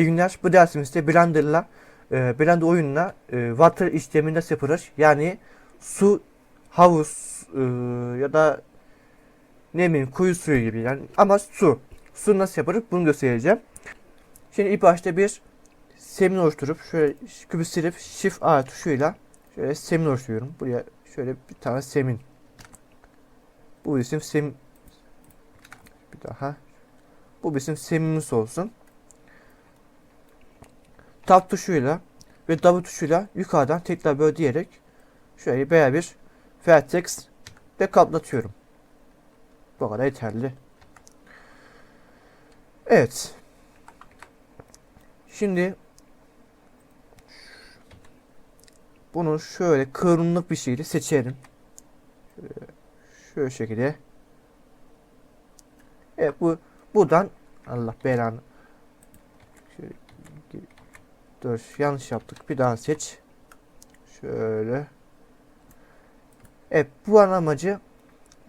İyi günler. Bu dersimizde Blender'la e, Blender oyununa e, water işlemi nasıl yapılır? Yani su, havuz e, ya da ne bileyim kuyu suyu gibi yani ama su. Su nasıl yapılır? Bunu göstereceğim. Şimdi ilk başta bir zemin oluşturup şöyle kübü silip Shift A tuşuyla şöyle zemin oluşturuyorum. Buraya şöyle bir tane zemin. Bu isim zemin. Bir daha. Bu bizim zeminimiz olsun. Tab tuşuyla ve W tuşuyla yukarıdan tekrar böyle diyerek şöyle veya bir vertex de kaplatıyorum. Bu kadar yeterli. Evet. Şimdi bunu şöyle kıvrımlık bir şekilde seçerim. Şöyle, şöyle şekilde. Evet bu buradan Allah belanı. Şöyle Dur yanlış yaptık. Bir daha seç. Şöyle. Evet bu an amacı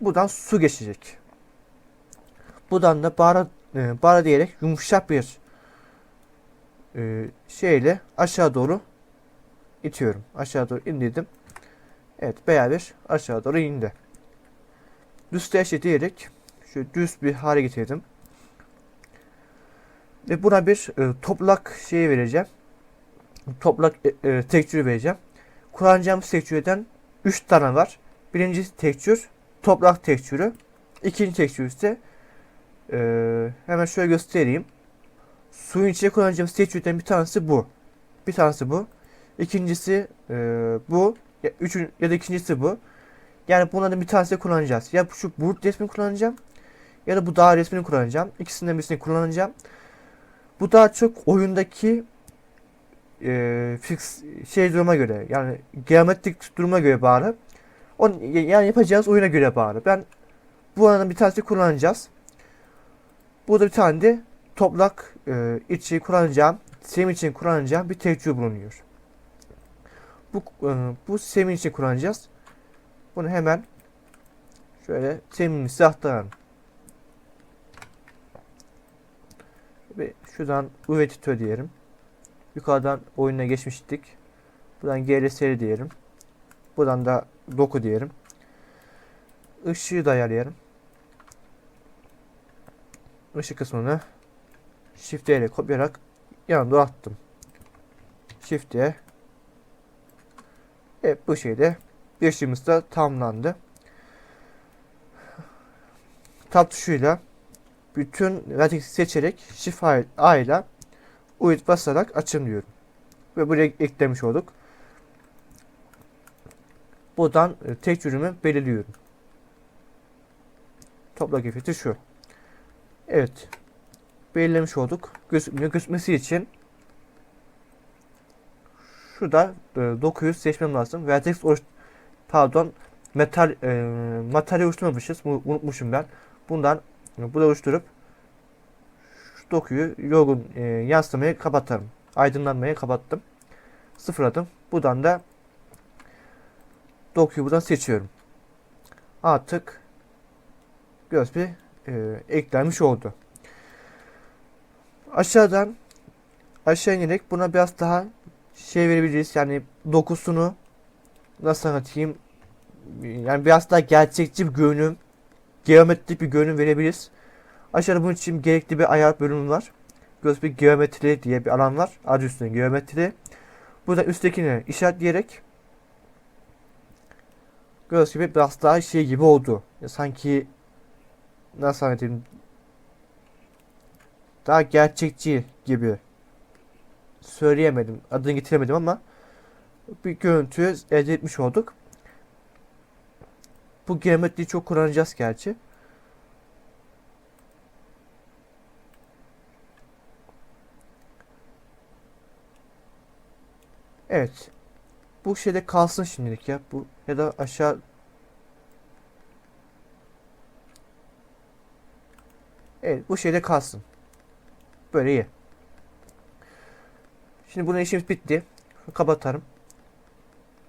buradan su geçecek. Buradan da bara, e, bara diyerek yumuşak bir e, şeyle aşağı doğru itiyorum. Aşağı doğru indirdim. Evet beraber aşağı doğru indi. Düz teşe diyerek şu düz bir hale getirdim. Ve buna bir e, toplak şeyi vereceğim toplak e, e, tekstürü vereceğim. Kullanacağımız tekstürden 3 tane var. Birinci tekstür toprak tekstürü. İkinci tekstür ise e, hemen şöyle göstereyim. Suyun içine kullanacağımız tekstürden bir tanesi bu. Bir tanesi bu. İkincisi e, bu. Ya, üçün, ya da ikincisi bu. Yani bunlardan bir tanesi kullanacağız. Ya şu bulut resmini kullanacağım. Ya da bu dağ resmini kullanacağım. İkisinden birisini kullanacağım. Bu daha çok oyundaki e, fix şey duruma göre yani geometrik duruma göre bağlı. On, yani yapacağız oyuna göre bağlı. Ben bu alanın bir tanesi kullanacağız. Burada bir tane de toplak e, içi kullanacağım, semin için kullanacağım bir tecrübe bulunuyor. Bu e, bu semin için kullanacağız. Bunu hemen şöyle seminimizi aktaralım. Ve şuradan üretitör diyelim. Yukarıdan oyuna geçmiştik. Buradan GLSL diyelim. Buradan da doku diyelim. Işığı da ayarlayalım. Işık kısmını Shift ile kopyarak yanına attım. Shift E. Evet bu şeyde ışığımız da tamamlandı. Tab tuşuyla bütün vertex'i seçerek Shift A ile uyut basarak açın diyorum. Ve buraya eklemiş olduk. Buradan e, tek cürümü belirliyorum. Toprak efekti şu. Evet. Belirlemiş olduk. Gözükmüyor. Gözükmesi için şurada e, dokuyu seçmem lazım. Vertex pardon metal e, materyal oluşturmamışız. Unutmuşum ben. Bundan e, burada oluşturup dokuyu yorgun e, yansıtmayı kapatarım. Aydınlanmayı kapattım. Sıfırladım. Buradan da dokuyu buradan seçiyorum. Artık göz bir e, eklenmiş oldu. Aşağıdan aşağı inerek buna biraz daha şey verebiliriz. Yani dokusunu nasıl anlatayım? Yani biraz daha gerçekçi bir görünüm, geometrik bir görünüm verebiliriz. Aşağıda bunun için gerekli bir ayar bölümü var. Göz bir geometri diye bir alan var. Adı üstünde geometri. Burada üsttekini işaretleyerek göz gibi biraz daha şey gibi oldu. Ya sanki nasıl anlatayım daha gerçekçi gibi söyleyemedim. Adını getiremedim ama bir görüntü elde etmiş olduk. Bu geometriyi çok kullanacağız gerçi. Evet. Bu şeyde kalsın şimdilik ya. Bu ya da aşağı Evet bu şeyde kalsın. Böyle iyi. Şimdi bunun işimiz bitti. Kapatarım.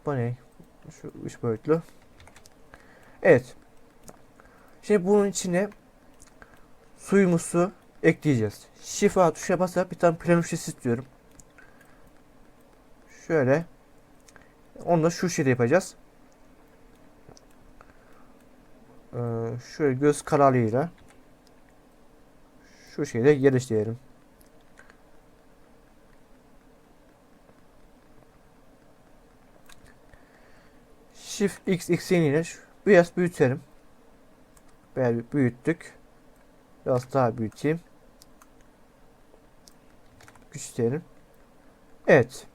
Bu ne? Şu üç boyutlu. Evet. Şimdi bunun içine suyumuzu ekleyeceğiz. Şifa tuşuna basarak bir tane plan şişesi istiyorum. Şöyle. Onu da şu şekilde yapacağız. Ee, şöyle göz kararıyla şu şekilde yerleştirelim. Shift X ekseniyle biraz büyütelim. Böyle büyüttük. Biraz daha büyüteyim. Küçültelim. Evet.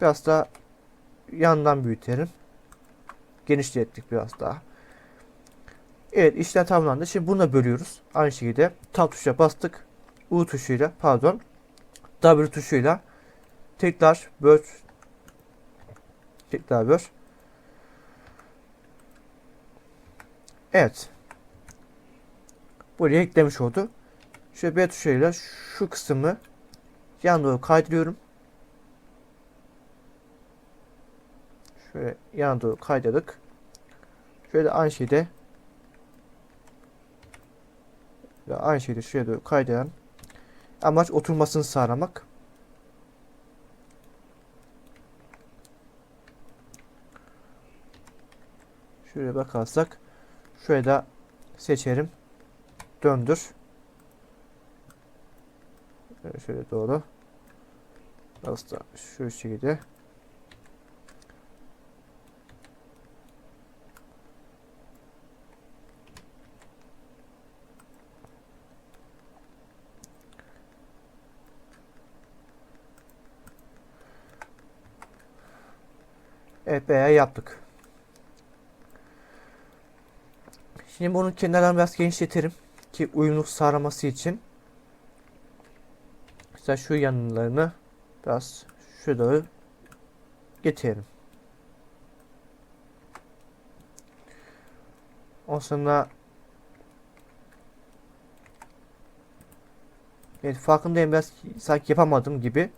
Biraz daha yandan büyütelim. Genişlettik biraz daha. Evet işlem tamamlandı. Şimdi bunu da bölüyoruz. Aynı şekilde tab tuşuna bastık. U tuşuyla pardon. W tuşuyla tekrar böl tekrar böl. Evet. Buraya eklemiş oldu. Şöyle B tuşuyla şu kısmı yan doğru kaydırıyorum. Şöyle yana doğru kaydırdık. Şöyle aynı şeyde ve aynı şekilde şuraya doğru kaydıran amaç oturmasını sağlamak. Şöyle bakarsak şöyle da seçerim. Döndür. Şöyle, doğru. Biraz da şu şekilde. Evet yaptık. Şimdi bunun kenarlarını biraz genişletirim ki uyumluluk sağlaması için. Mesela şu yanlarını biraz şu doğru getirelim. Ondan sonra Evet farkındayım biraz sanki yapamadım gibi.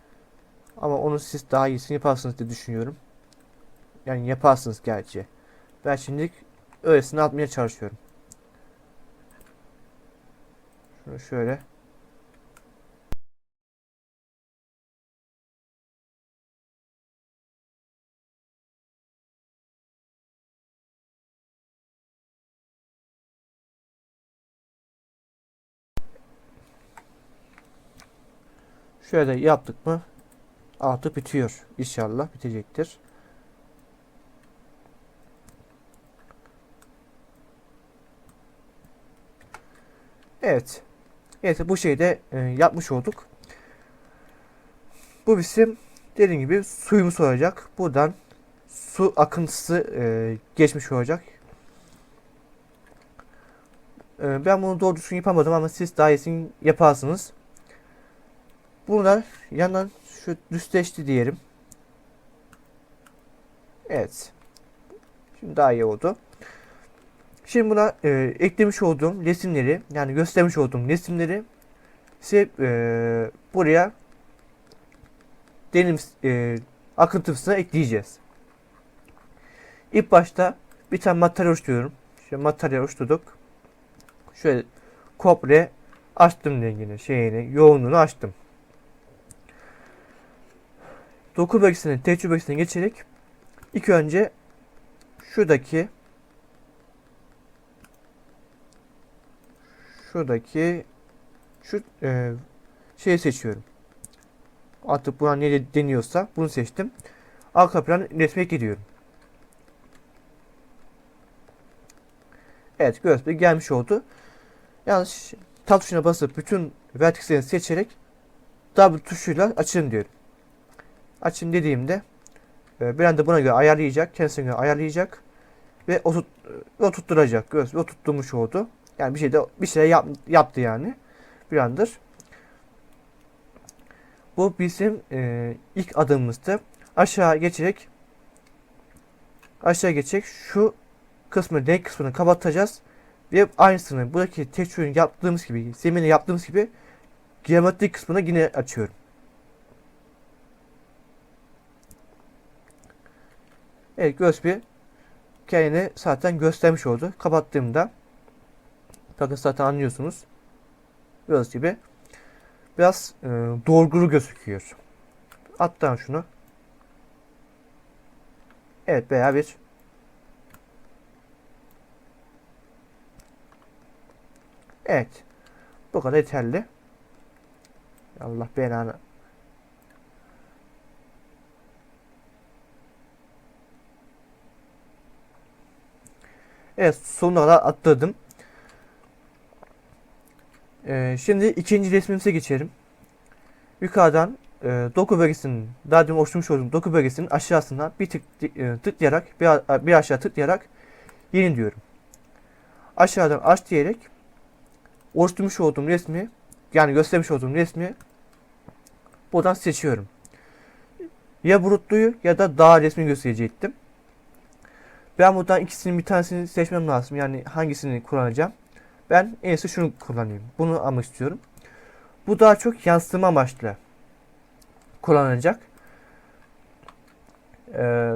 Ama onu siz daha iyisini yaparsınız diye düşünüyorum. Yani yaparsınız gerçi. Ben şimdilik öylesine atmaya çalışıyorum. Şunu şöyle. Şöyle yaptık mı artık bitiyor. İnşallah bitecektir. Evet. Evet bu şeyi de e, yapmış olduk. Bu bizim dediğim gibi suyumuz olacak. Buradan su akıntısı e, geçmiş olacak. E, ben bunu doğru düzgün yapamadım ama siz daha iyisini yaparsınız. Bunlar yandan şu düzleşti diyelim. Evet. Şimdi daha iyi oldu. Şimdi buna e, eklemiş olduğum resimleri yani göstermiş olduğum resimleri size e, buraya denim e, akıntısına ekleyeceğiz. İlk başta bir tane materyal oluşturuyorum. Şöyle materyal oluşturduk. Şöyle komple açtım rengini, şeyini, yoğunluğunu açtım. Doku bölgesine, tecrübe bölgesine geçerek ilk önce şuradaki şuradaki şu e, şeyi seçiyorum. Artık buna ne deniyorsa bunu seçtim. Arka plan resme gidiyorum. Evet görsel gelmiş oldu. Yalnız tab tuşuna basıp bütün vertixlerini seçerek W tuşuyla açın diyorum. Açın dediğimde e, bir anda buna göre ayarlayacak. Kendisine göre ayarlayacak. Ve oturt, oturtturacak. Görsel oturtturmuş oldu. Yani bir şey de bir şey yap, yaptı yani. Bir andır. Bu bizim e, ilk adımımızdı. Aşağı geçerek aşağı geçecek şu kısmı renk kısmını kapatacağız ve aynısını buradaki tekstürün yaptığımız gibi zemine yaptığımız gibi geometrik kısmına yine açıyorum. Evet göz kendini zaten göstermiş oldu. Kapattığımda bakın zaten anlıyorsunuz. Göz gibi biraz e, dolgulu gözüküyor. Attan şunu. Evet veya Evet. Bu kadar yeterli. Allah belanı. Evet sonuna kadar atladım. Ee, şimdi ikinci resmimize geçelim. Yukarıdan e, doku bölgesinin daha demin oluşturmuş olduğum doku bölgesinin aşağısına bir tık e, tıklayarak bir, bir aşağı tıklayarak yeni diyorum. Aşağıdan aç diyerek oluşturmuş olduğum resmi yani göstermiş olduğum resmi buradan seçiyorum. Ya bulutluyu ya da dağ resmi gösterecektim. Ben buradan ikisinin bir tanesini seçmem lazım. Yani hangisini kullanacağım. Ben en iyisi şunu kullanayım. Bunu almak istiyorum. Bu daha çok yansıtma amaçlı kullanılacak. Ee,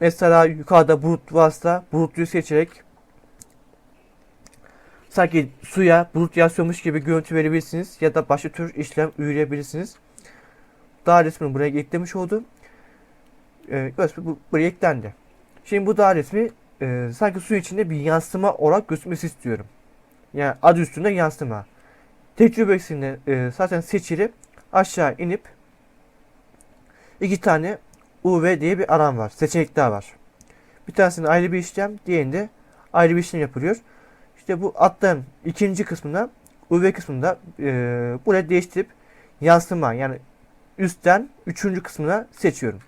mesela yukarıda bulut varsa bulutluyu seçerek sanki suya bulut yansıyormuş gibi görüntü verebilirsiniz ya da başka tür işlem uygulayabilirsiniz. Daha resmini buraya eklemiş oldum. Ee, resmi bu, buraya eklendi. Şimdi bu dağ resmi e, sanki su içinde bir yansıma olarak gözükmesi istiyorum. Yani adı üstünde yansıma. Tecrübesinde e, zaten seçili aşağı inip iki tane UV diye bir alan var. Seçenekler var. Bir tanesinde ayrı bir işlem, diğerinde ayrı bir işlem yapılıyor. İşte bu atların ikinci kısmında UV kısmında e, buraya değiştirip yansıma yani üstten üçüncü kısmına seçiyorum.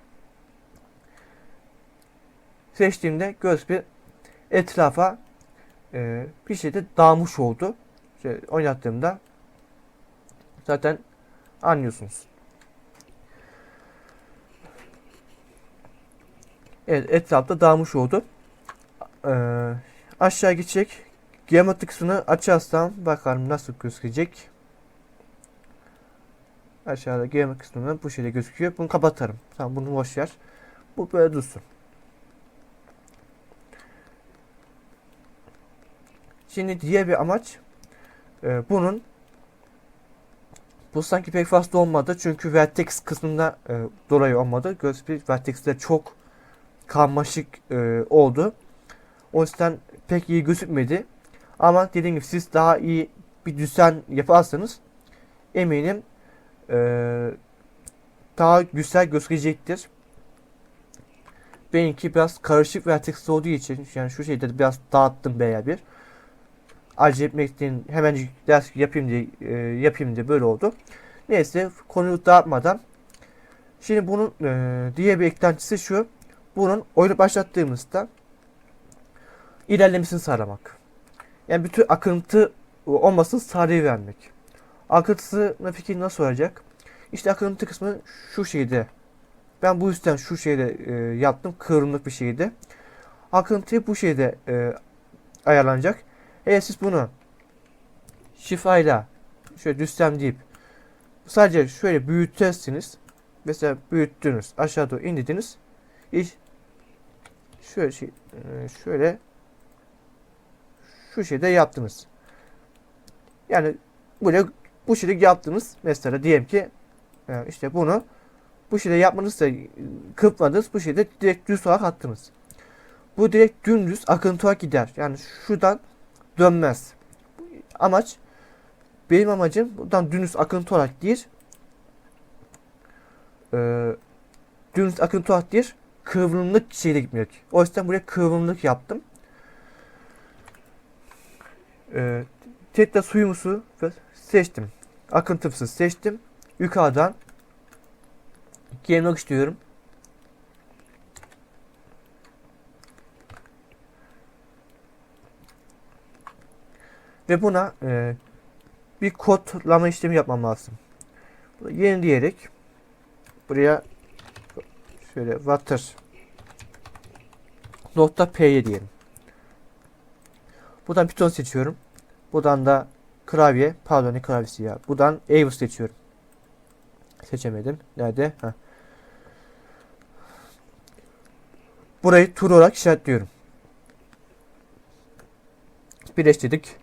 Seçtiğimde göz bir etrafa e, bir şeyde dağılmış oldu. İşte oynattığımda zaten anlıyorsunuz. Evet etrafta dağılmış oldu. Ee, aşağı gidecek. Geometri kısmını açarsam bakalım nasıl gözükecek. Aşağıda geometri kısmını bu şekilde gözüküyor. Bunu kapatarım. Tamam bunu boş ver. Bu böyle dursun. Şimdi diğer bir amaç e, bunun bu sanki pek fazla olmadı çünkü vertex kısmında e, dolayı olmadı. Göz bir vertex'te çok karmaşık e, oldu. O yüzden pek iyi gözükmedi. Ama dediğim gibi siz daha iyi bir düzen yaparsanız eminim e, daha güzel gözükecektir. Benimki biraz karışık vertex olduğu için yani şu şeyde biraz dağıttım veya bir acele etmekten hemen ders yapayım diye e, yapayım diye böyle oldu. Neyse konuyu dağıtmadan şimdi bunun e, diğer bir eklentisi şu. Bunun oyunu başlattığımızda ilerlemesini sağlamak. Yani bütün akıntı olmasını sağlayıvermek. Akıntısına fikir nasıl olacak? İşte akıntı kısmı şu şeyde. Ben bu yüzden şu şeyde e, yaptım. Kıvrımlık bir şeydi. Akıntı bu şeyde e, ayarlanacak. Eğer siz bunu şifayla şöyle düzlem deyip sadece şöyle büyütersiniz. Mesela büyüttünüz. Aşağı doğru indirdiniz. İş şöyle şey e, şöyle şu şeyde yaptınız. Yani böyle bu şekilde yaptınız. Mesela diyelim ki e, işte bunu bu şekilde yapmanızsa kırpmadınız. Bu şekilde direkt düz olarak attınız. Bu direkt dümdüz akıntı olarak gider. Yani şuradan dönmez. Amaç benim amacım buradan dümdüz akıntı olarak değil e, dümdüz akıntı olarak değil kıvrımlık şeyle gitmek. O yüzden buraya kıvrımlık yaptım. E, tekrar suyumuzu seçtim. Akıntımsı seçtim. Yukarıdan gelmek istiyorum. Ve buna e, bir kodlama işlemi yapmam lazım. Bunu yenileyerek buraya şöyle water nokta p'ye diyelim. Buradan Python seçiyorum. Buradan da klavye, pardon ne klavyesi ya. Buradan Avis seçiyorum. Seçemedim. Nerede? Heh. Burayı tur olarak işaretliyorum. Birleştirdik.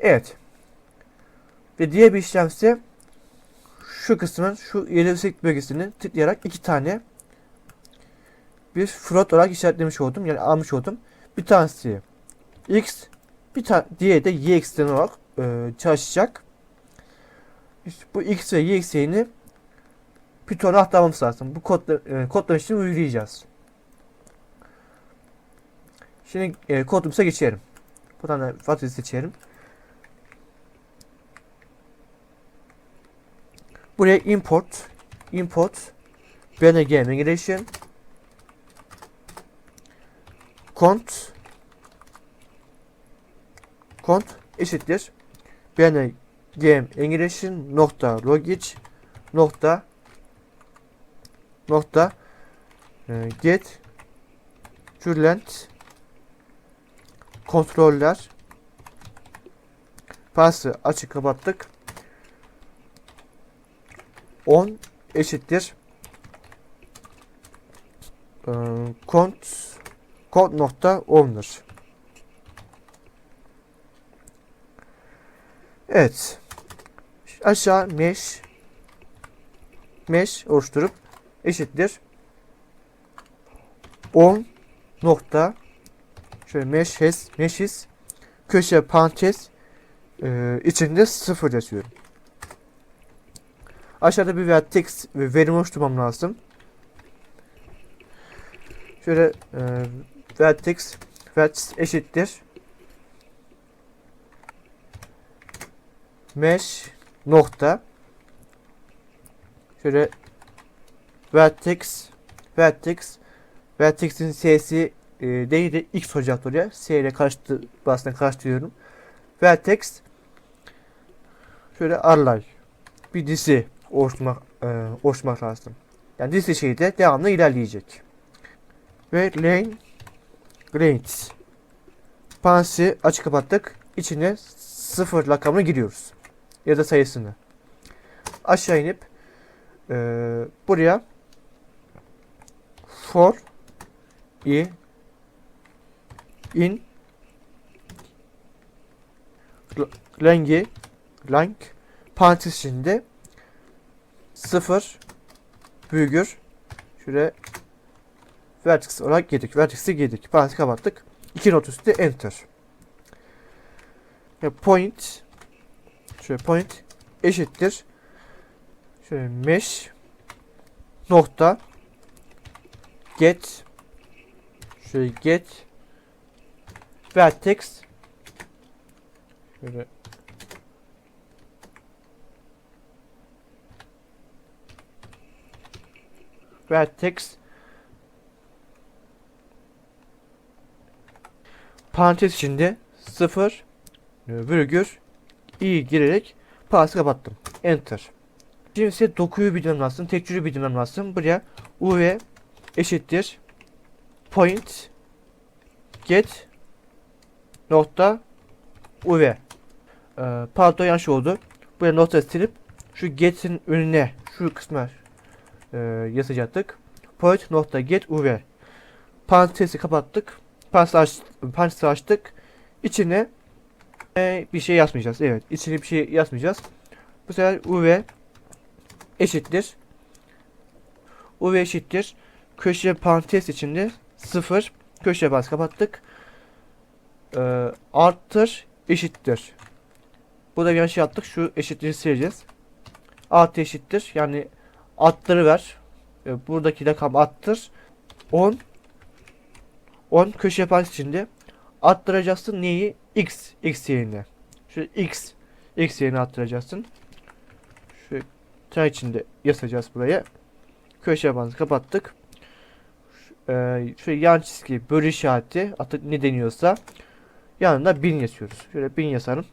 Evet. Ve diğer bir işlem ise şu kısmın şu ilerisi bölgesini tıklayarak iki tane bir float olarak işaretlemiş oldum. Yani almış oldum. Bir tanesi x bir tane diğeri de y ekstreni olarak e, çalışacak. İşte bu x ve y eksenini Python'a aktarmamız lazım. Bu kodla, e, kodlar için uygulayacağız. Şimdi e, kodumuza geçelim. Buradan da Fatih'i seçelim. Buraya import import bng migration kont kont eşittir. Bng migration nokta logic nokta nokta e, get current kontroller. Pası açık kapattık 10 eşittir e, kont kod nokta 10'dur. Evet. Aşağı mesh mesh oluşturup eşittir 10 nokta şöyle mesh has meshes köşe parantez e, içinde sıfır yazıyorum. Aşağıda bir vertex ve verim oluşturmam lazım. Şöyle e, vertex vertex eşittir. Mesh nokta. Şöyle vertex vertex vertex'in s'si e, değil de x olacak oraya. S ile karıştı aslında karıştırıyorum vertex şöyle arlay. Bir dizi oluşturmak e, oluşturmak lazım. Yani dizi şeyde devamlı ilerleyecek. Ve lane range pansi açık kapattık. İçine sıfır rakamını giriyoruz. Ya da sayısını. Aşağı inip e, buraya for i in langi lang parantez içinde 0 büyügür şöyle vertex olarak girdik. Vertex'i girdik. Parantez kapattık. 2 not üstü enter. Ve point şöyle point eşittir. Şöyle mesh nokta get şöyle get vertex şöyle vertex parantez içinde 0 virgül i girerek parantez kapattım. Enter. Şimdi ise dokuyu bilmem lazım. Tekstürü bilmem lazım. Buraya uv eşittir point get nokta uv ee, pardon yanlış oldu. Buraya nokta silip şu get'in önüne şu kısma e, yazacaktık. Point nokta get uv parantezi kapattık. Parantezi, aç, açtık. İçine e, bir şey yazmayacağız. Evet, içine bir şey yazmayacağız. Bu sefer uv eşittir. uv eşittir. Köşe parantez içinde 0 köşe bas kapattık. E, arttır eşittir. Burada bir yanlış yaptık. Şu eşitliği sileceğiz. Artı eşittir. Yani attırı ver. E, buradaki rakam attır. 10 10 köşe parantez içinde attıracaksın neyi? X X yerine. Şu X X yerine attıracaksın. Şu tane içinde yazacağız buraya. Köşe parantezi kapattık. Şu, e, şöyle yan çizgi bölü işareti artık ne deniyorsa yanında 1000 yazıyoruz. Şöyle 1000 yazarım.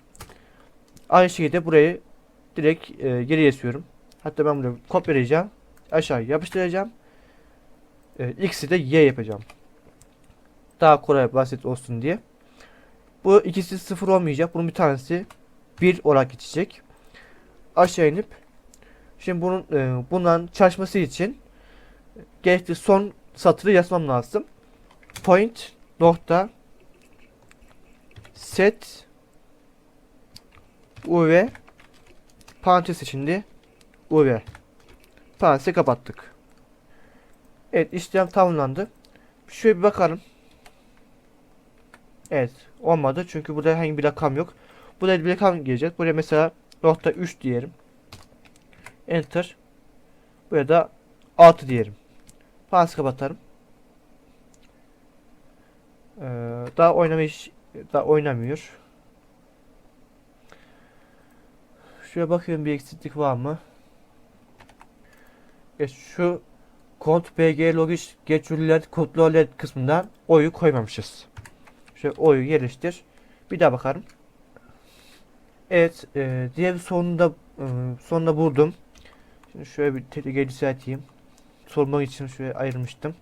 Aynı şekilde burayı direkt e, geri yazıyorum. Hatta ben bunu kopyalayacağım. Aşağı yapıştıracağım. E, X'i de Y yapacağım. Daha kolay basit olsun diye. Bu ikisi sıfır olmayacak. Bunun bir tanesi bir olarak geçecek. Aşağı inip şimdi bunun e, bundan çalışması için gerekli son satırı yazmam lazım. Point nokta set uv parantez içinde UV. Parantezi kapattık. Evet işlem tamamlandı. Şöyle bir bakalım. Evet olmadı çünkü burada herhangi bir rakam yok. Buraya bir rakam gelecek. Buraya mesela nokta 3 diyelim. Enter. Buraya da 6 diyelim. Parantez kapatalım. Ee, daha oynamış daha oynamıyor. Şuraya bakıyorum bir eksiklik var mı? Evet, şu kont bg logiş geçürler kontroller kısmından oyu koymamışız. Şöyle oyu yerleştir. Bir daha bakalım. Evet, e, diğer sonunda e, sonunda buldum. Şimdi şöyle bir tetikeci düzelteyim. Sormak için şöyle ayırmıştım.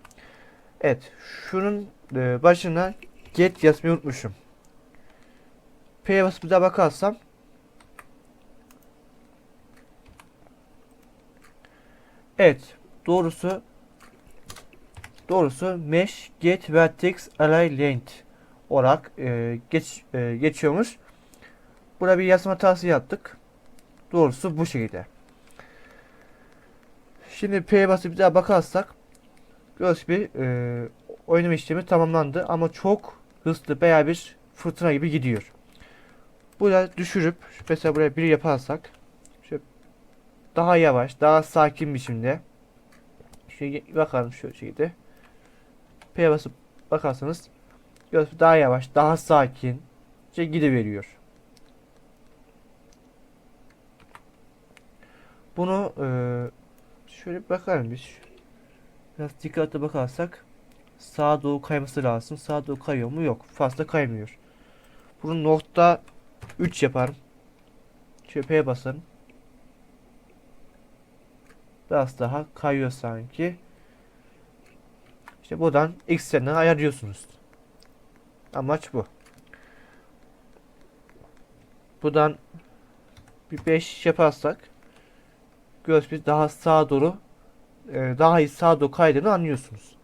Evet, şunun e, başına get yazmayı unutmuşum. P'ye basıp bir daha bakarsam Evet, doğrusu doğrusu mesh get vertex array length olarak e, geç e, geçiyormuş. Burada bir yazma hatası yaptık. Doğrusu bu şekilde. Şimdi P'ye basıp bir daha bakarsak gördüğünüz gibi e, oynama işlemi tamamlandı ama çok hızlı bayağı bir fırtına gibi gidiyor. Burada düşürüp mesela buraya bir yaparsak daha yavaş, daha sakin biçimde şöyle bakalım şu şekilde P'ye basıp bakarsanız daha yavaş, daha sakin şey gidiveriyor. Bunu e, şöyle bir bakalım biz. Biraz dikkatli bakarsak sağa doğru kayması lazım. Sağa doğru kayıyor mu? Yok. Fazla kaymıyor. Bunu nokta 3 yaparım. Şöyle P'ye basarım. Biraz daha kayıyor sanki. İşte buradan eksenini ayarlıyorsunuz. Amaç bu. Buradan bir 5 yaparsak göz bir daha sağa doğru e, daha iyi sağa doğru kaydığını anlıyorsunuz.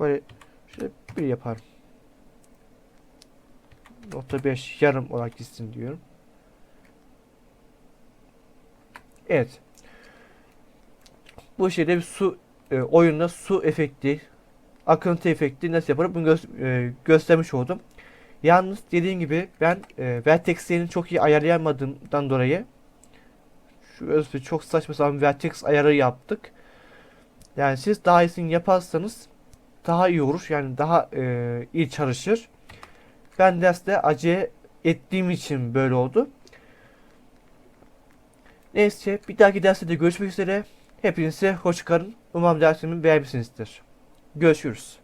Böyle şöyle bir yaparım. Nokta 5 yarım olarak gitsin diyorum. Evet. Bu şeyde bir su e, oyunda su efekti, akıntı efekti nasıl yapılır bunu gö- e, göstermiş oldum. Yalnız dediğim gibi ben e, vertexlerini çok iyi ayarlayamadığımdan dolayı şu özü çok saçma sapan vertex ayarı yaptık. Yani siz daha iyisini yaparsanız daha iyi olur. Yani daha e, iyi çalışır. Ben derste acele ettiğim için böyle oldu. Neyse bir dahaki derste de görüşmek üzere. Hepinize hoşçakalın. Umarım dersimi beğenmişsinizdir. Görüşürüz.